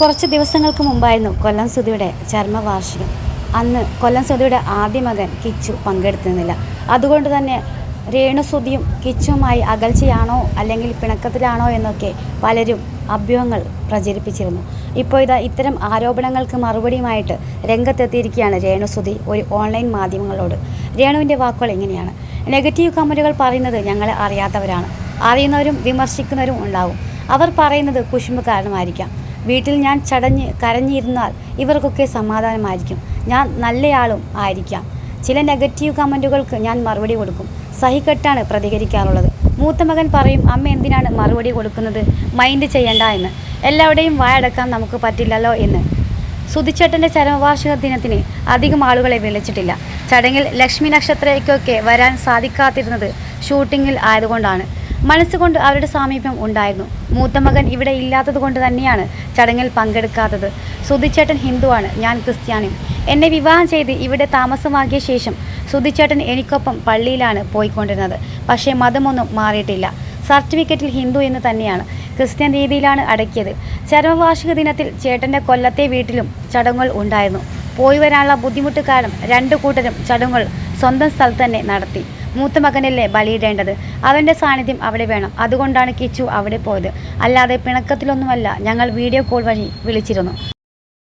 കുറച്ച് ദിവസങ്ങൾക്ക് മുമ്പായിരുന്നു കൊല്ലം സുധിയുടെ ചർമ്മവാർഷികം. അന്ന് കൊല്ലം സുധിയുടെ ആദ്യ മകൻ കിച്ചു പങ്കെടുത്തിരുന്നില്ല. അതുകൊണ്ട് തന്നെ രേണുസുതിയും കിച്ചുമായി അകൽച്ചയാണോ അല്ലെങ്കിൽ പിണക്കത്തിലാണോ എന്നൊക്കെ പലരും അഭ്യൂഹങ്ങൾ പ്രചരിപ്പിച്ചിരുന്നു. ഇപ്പോൾ ഇതാ ഇത്തരം ആരോപണങ്ങൾക്ക് മറുപടിയുമായിട്ട് രംഗത്തെത്തിയിരിക്കുകയാണ് രേണുസുതി ഒരു ഓൺലൈൻ മാധ്യമങ്ങളോട്. രേണുവിന്റെ വാക്കുകൾ എങ്ങനെയാണ് നെഗറ്റീവ് കമന്റുകൾ പറയുന്നത് ഞങ്ങളെ അറിയാത്തവരാണ്. അറിയുന്നവരും വിമർശിക്കുന്നവരും ഉണ്ടാവും. അവർ പറയുന്നത് കുശുമ്പ് കാരണമായിരിക്കാം. വീട്ടിൽ ഞാൻ ചടഞ്ഞ് കരഞ്ഞിരുന്നാൽ ഇവർക്കൊക്കെ സമാധാനമായിരിക്കും. ഞാൻ നല്ലയാളും ആയിരിക്കാം. ചില നെഗറ്റീവ് കമന്റുകൾക്ക് ഞാൻ മറുപടി കൊടുക്കും. സഹിക്കെട്ടാണ് പ്രതികരിക്കാറുള്ളത്. മൂത്ത മകൻ പറയും അമ്മ എന്തിനാണ് മറുപടി കൊടുക്കുന്നത്? മൈൻഡ് ചെയ്യണ്ട എന്ന്. എല്ലാവരുടെയും വായടക്കാൻ നമുക്ക് പറ്റില്ലല്ലോ എന്ന്. സുധിച്ചേട്ടന്റെ ചരമവാർഷിക ദിനത്തിന് അധികം ആളുകളെ വിളിച്ചിട്ടില്ല. ചടങ്ങിൽ ലക്ഷ്മി നക്ഷത്രയ്ക്കൊക്കെ വരാൻ സാധിക്കാതിരുന്നത് ഷൂട്ടിങ്ങിൽ ആയതുകൊണ്ടാണ്. മനസ്സുകൊണ്ട് അവരുടെ സാമീപ്യം ഉണ്ടായിരുന്നു. മൂത്ത മകൻ ഇവിടെ ഇല്ലാത്തത് കൊണ്ട് തന്നെയാണ് ചടങ്ങിൽ പങ്കെടുക്കാത്തത്. സുധിച്ചേട്ടൻ ഹിന്ദുവാണ് ഞാൻ ക്രിസ്ത്യാനിയും എന്നെ വിവാഹം ചെയ്ത് ഇവിടെ താമസമാക്കിയ ശേഷം സുധിച്ചേട്ടൻ എനിക്കൊപ്പം പള്ളിയിലാണ് പോയിക്കൊണ്ടിരുന്നത്. പക്ഷേ മതമൊന്നും മാറിയിട്ടില്ല. സർട്ടിഫിക്കറ്റിൽ ഹിന്ദു എന്ന് തന്നെയാണ്. ക്രിസ്ത്യൻ രീതിയിലാണ് അടക്കിയത്. ചരമവാർഷിക ദിനത്തിൽ ചേട്ടന്റെ കൊല്ലത്തെ വീട്ടിലും ചടങ്ങുകൾ ഉണ്ടായിരുന്നു. പോയി വരാനുള്ള ബുദ്ധിമുട്ട് കാരണം രണ്ടു കൂട്ടരും ചടങ്ങുകൾ സ്വന്തം സ്ഥലത്ത് തന്നെ നടത്തി. മൂത്ത മകനല്ലേ ബലിയിടേണ്ടത്? അവന്റെ സാന്നിധ്യം അവിടെ വേണം. അതുകൊണ്ടാണ് കിച്ചു അവിടെ പോയത്. അല്ലാതെ പിണക്കത്തിലൊന്നുമല്ല. ഞങ്ങൾ വീഡിയോ കോൾ വഴി വിളിച്ചിരുന്നു.